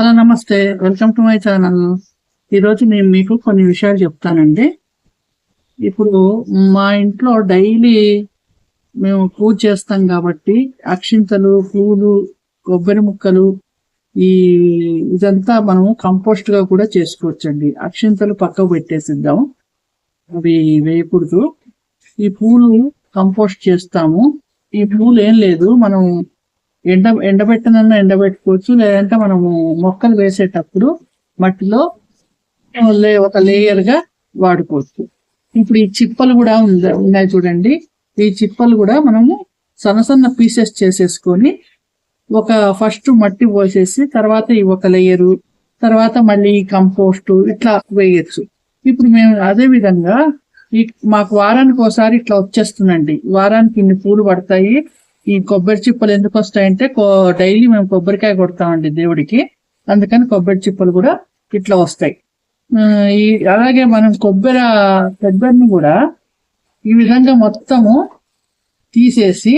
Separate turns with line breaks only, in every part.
Hello నమస్తే. Welcome to my channel. ఈరోజు నేను మీకు కొన్ని విషయాలు చెప్తానండి. ఇప్పుడు మా ఇంట్లో డైలీ మేము పూజ చేస్తాం కాబట్టి అక్షింతలు పూలు కొబ్బరి ముక్కలు ఈ ఇదంతా మనము కంపోస్ట్గా కూడా చేసుకోవచ్చండి. అక్షింతలు పక్కకు పెట్టేసిద్దాం. అవి వేయకూడదు. ఈ పూలు కంపోస్ట్ చేస్తాము. ఈ పూలు ఏం లేదు. మనం ఎండ ఎండబెట్టనన్నా ఎండబెట్టుకోవచ్చు. లేదంటే మనము మొక్కలు వేసేటప్పుడు మట్టిలో లే ఒక లేయర్గా వాడుకోవచ్చు. ఇప్పుడు ఈ చిప్పలు కూడా ఉన్నాయి చూడండి. ఈ చిప్పలు కూడా మనము సన్న సన్న పీసెస్ చేసేసుకొని ఒక ఫస్ట్ మట్టి పోసేసి తర్వాత ఈ ఒక లేయరు తర్వాత మళ్ళీ కంపోస్ట్ ఇట్లా వేయచ్చు. ఇప్పుడు మేము అదే విధంగా ఈ మాకు వారానికి ఒకసారి ఇట్లా వచ్చేస్తుందండి. వారానికి ఇన్ని పూలు పడతాయి. ఈ కొబ్బరి చిప్పలు ఎందుకు వస్తాయంటే డైలీ మేము కొబ్బరికాయ కొడతామండి దేవుడికి. అందుకని కొబ్బరి చిప్పలు కూడా ఇట్లా వస్తాయి. ఈ అలాగే మనం కొబ్బరి కొబ్బరిని కూడా ఈ విధంగా మొత్తము తీసేసి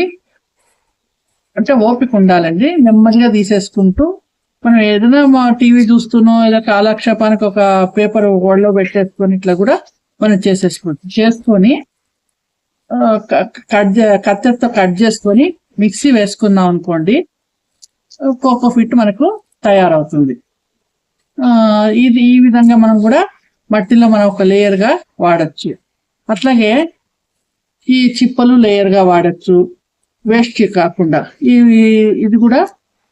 అంటే ఓపిక ఉండాలండి. నెమ్మదిగా తీసేసుకుంటూ మనం ఏదైనా మా టీవీ చూస్తున్నో ఏదో కాలక్షేపానికి ఒక పేపర్ ఒళ్ళో పెట్టేసుకొని ఇట్లా కూడా మనం చేసేసుకోవచ్చు. చేసుకొని కట్ కత్తెరతో కట్ చేసుకొని మిక్సీ వేసుకున్నాం అనుకోండి ఒక్కొక్క ఫిట్ మనకు తయారవుతుంది. ఇది ఈ విధంగా మనం కూడా మట్టిలో మనం ఒక లేయర్గా వాడచ్చు. అట్లాగే ఈ చిప్పలు లేయర్గా వాడచ్చు. వేస్ట్ కాకుండా. ఈ ఇది కూడా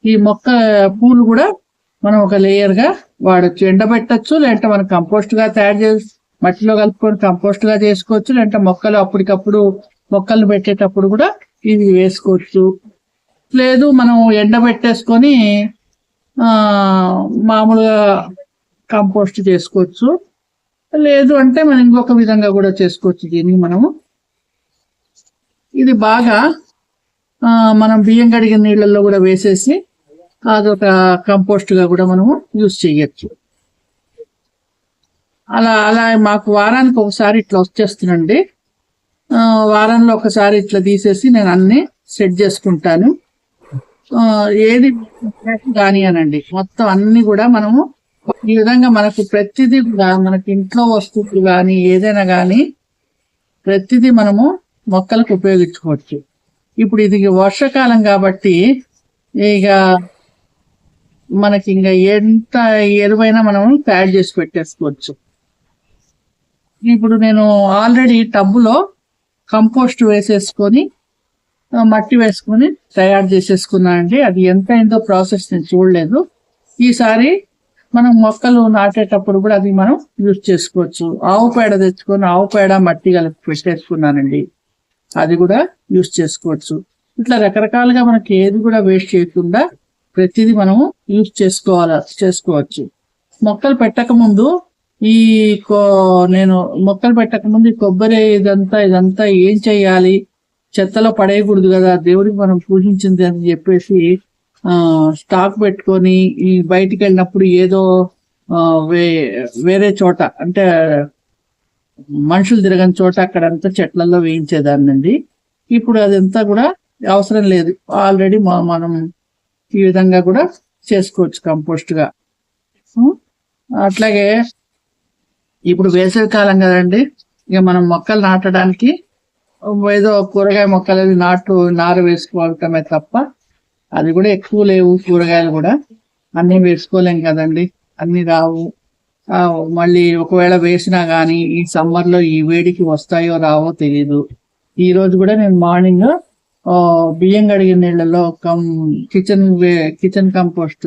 ఈ మొక్క పూలు కూడా మనం ఒక లేయర్గా వాడచ్చు. ఎండబెట్టచ్చు లేదంటే మనం కంపోస్ట్గా తయారు చేసి మట్టిలో కలుపుకొని కంపోస్ట్గా చేసుకోవచ్చు లేదంటే మొక్కలు అప్పటికప్పుడు మొక్కలు పెట్టేటప్పుడు కూడా ఇది వేసుకోవచ్చు. లేదు మనం ఎండబెట్టేసుకొని మామూలుగా కంపోస్ట్ చేసుకోవచ్చు. లేదు అంటే మనం ఇంకొక విధంగా కూడా చేసుకోవచ్చు దీన్ని మనము. ఇది బాగా మనం బియ్యం కడిగిన నీళ్ళల్లో కూడా వేసేసి అదొక కంపోస్ట్గా కూడా మనము యూజ్ చేయొచ్చు. అలా అలా మాకు వారానికి ఒకసారి ఇట్లా వచ్చేస్తుందండి. వారంలో ఒకసారి ఇట్లా తీసేసి నేను అన్ని సెట్ చేసుకుంటాను. ఏది కానీ అనండి. మొత్తం అన్ని కూడా మనము ఈ విధంగా మనకు ప్రతిదీ కూడా మనకి ఇంట్లో వస్తువులు కానీ ఏదైనా కానీ ప్రతిదీ మనము మొక్కలకు ఉపయోగించుకోవచ్చు. ఇప్పుడు ఇది వర్షాకాలం కాబట్టి ఇక మనకి ఇంకా ఎంత ఎరువైనా మనం తయారు చేసి పెట్టేసుకోవచ్చు. ఇప్పుడు నేను ఆల్రెడీ టబ్బులో కంపోస్ట్ వేసేసుకొని మట్టి వేసుకొని తయారు చేసేసుకున్నానండి అది ఎంత అయిందో ప్రాసెస్ నేను చూడలేదు. ఈసారి మనం మొక్కలు నాటేటప్పుడు కూడా అది మనం యూజ్ చేసుకోవచ్చు. ఆవు పేడ తెచ్చుకొని ఆవు పేడ మట్టి కలిపి పెట్టేసుకున్నానండి. అది కూడా యూజ్ చేసుకోవచ్చు. ఇట్లా రకరకాలుగా మనకి ఏది కూడా వేస్ట్ చేయకుండా ప్రతిదీ మనము యూజ్ చేసుకోవాలి చేసుకోవచ్చు. మొక్కలు పెట్టక ముందు ఈ కో- నేను మొక్కలు పెట్టక ముందు కొబ్బరి ఇదంతా ఇదంతా ఏం చేయాలి? చెత్తలో పడేయకూడదు కదా దేవుడికి మనం పూజించింది అని చెప్పేసి స్టాక్ పెట్టుకొని ఈ బయటికి వెళ్ళినప్పుడు ఏదో వే వేరే చోట అంటే మనుషులు తిరగని చోట అక్కడంతా చెట్లలో వేయించేదాన్నండి. ఇప్పుడు అదంతా కూడా అవసరం లేదు. ఆల్రెడీ మనం ఈ విధంగా కూడా చేసుకోవచ్చు కంపోస్ట్గా. అట్లాగే ఇప్పుడు వేసవి కాలం కదండి ఇక మనం మొక్కలు నాటడానికి ఏదో కూరగాయ మొక్కలు నాటు నారు వేసుకోవటమే తప్ప అది కూడా ఎక్కువ లేవు కూరగాయలు కూడా. అన్నీ వేసుకోలేం కదండి అన్నీ రావు. మళ్ళీ ఒకవేళ వేసినా కానీ ఈ సమ్మర్లో ఈ వేడికి వస్తాయో రావో తెలియదు ఈ రోజు కూడా నేను మార్నింగ్ బియ్యం కడిగిన నీళ్ళలో కం కిచెన్ వే కిచెన్ కంపోస్ట్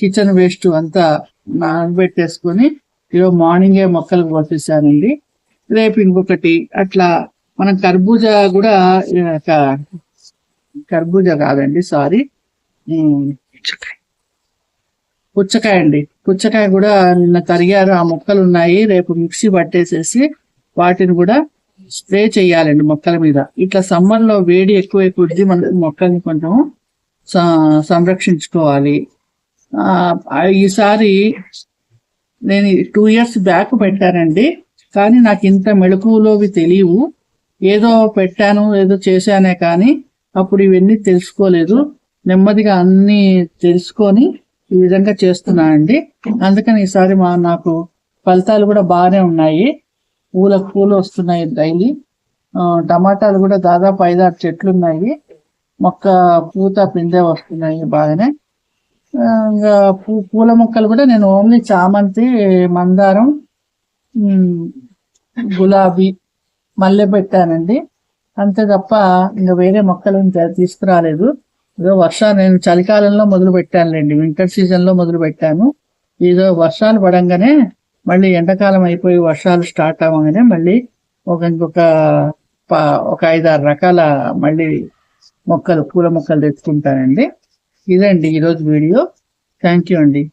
కిచెన్ వేస్ట్ అంతా నానబెట్టేసుకొని ఈరోజు మార్నింగే మొక్కలు పోసేసానండి రేపు ఇంకొకటి అట్లా మనం కర్బూజా కూడా కర్బూజా కాదండి సారీ. పుచ్చకాయ. అండి. పుచ్చకాయ కూడా నిన్న తరిగారు ఆ మొక్కలు ఉన్నాయి. రేపు మిక్సీ పట్టేసేసి వాటిని కూడా స్ప్రే చేయాలండి మొక్కల మీద. ఇట్లా సమ్మర్లో వేడి ఎక్కువ కొద్ది మన మొక్కల్ని కొంచెం సంరక్షించుకోవాలి. ఈసారి నేను టూ ఇయర్స్ బ్యాక్ పెట్టానండి. కానీ నాకు ఇంత మెళకువలోవి తెలియవు. ఏదో పెట్టాను ఏదో చేశానే కానీ అప్పుడు ఇవన్నీ తెలుసుకోలేదు. నెమ్మదిగా అన్ని తెలుసుకొని ఈ విధంగా చేస్తున్నానండి. అందుకని ఈసారి మా నాకు ఫలితాలు కూడా బాగానే ఉన్నాయి. పూలకు పూలు వస్తున్నాయి డైలీ. టమాటాలు కూడా దాదాపు ఐదారు చెట్లు ఉన్నాయి మొక్క పూత పిందె వస్తున్నాయి బాగానే. పూల మొక్కలు కూడా నేను ఓన్లీ చామంతి మందారం గులాబీ మల్లె పెట్టానండి. అంతే తప్ప ఇంకా వేరే మొక్కలు తీసుకురాలేదు. ఏదో వర్షాలు నేను చలికాలంలో మొదలు పెట్టానులేండి వింటర్ సీజన్లో మొదలు పెట్టాను. ఏదో వర్షాలు పడంగానే మళ్ళీ ఎండాకాలం అయిపోయి వర్షాలు స్టార్ట్ అవ్వగానే మళ్ళీ ఒక ఇంకొక ప- ఒక ఐదారు రకాల మళ్ళీ మొక్కలు పూల మొక్కలు తెచ్చుకుంటానండి. ఇదండి ఈరోజు వీడియో. థ్యాంక్ యూ అండి